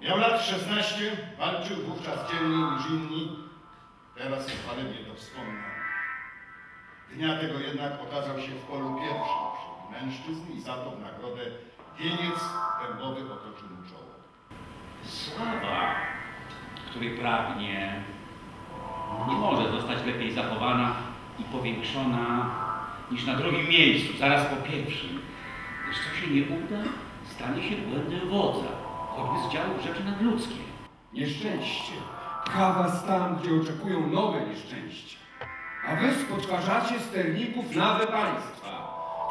Miał lat 16, walczył wówczas dzielniej niż inni. Teraz chwalebnie to wspomnę. Dnia tego jednak okazał się w polu pierwszym wśród mężczyzn i za to w nagrodę wieniec dębowy otoczył mu czoło. Sława, której pragnie, nie może zostać lepiej zachowana i powiększona niż na drugim miejscu, zaraz po pierwszym. Lecz co się nie uda, stanie się błędem wodza, choćby z działu rzeczy nadludzkie. Nieszczęście pcha was tam, gdzie oczekują nowe nieszczęścia. A wy spoczwarzacie sterników nawe państwa,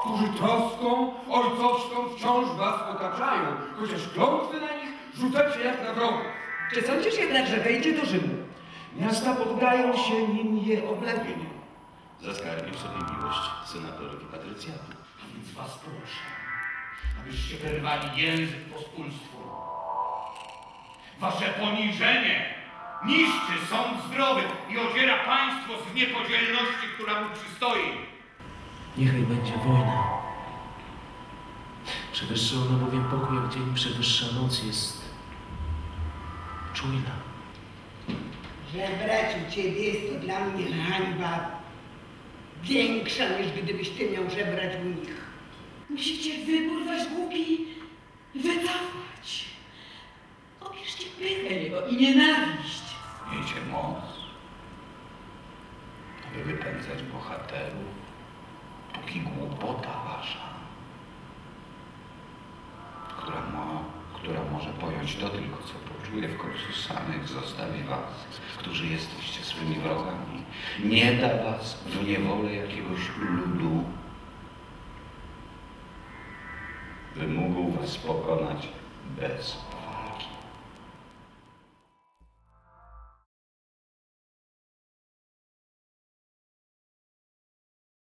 którzy troską ojcowską wciąż was otaczają, chociaż klątwy na nich rzucacie jak na wrogów. Czy sądzisz jednak, że wejdzie do Rzymu? Miasta poddają się, nim je oblewienie. Zaskarbił sobie miłość senatorów i patrycjatów. A więc was proszę, abyście wyrwali język pospólstwu. Wasze poniżenie niszczy sąd zdrowy i odziera państwo z niepodzielności, która mu przystoi. Niechaj będzie wojna. Przewyższa ona bowiem pokój, jak dzień przewyższa noc jest czujna. Żebrać u ciebie jest to dla mnie hańba większa niż gdybyś ty miał żebrać u nich. Musicie wybór wasz Pychę jego i nienawiść. Miejcie moc, aby wypędzać bohaterów, póki głupota wasza, która, ma, która może pojąć to tylko, co poczuje, w końcu samych zostawi was, którzy jesteście swymi wrogami. Nie da was w niewolę jakiegoś ludu, by mógł was pokonać bez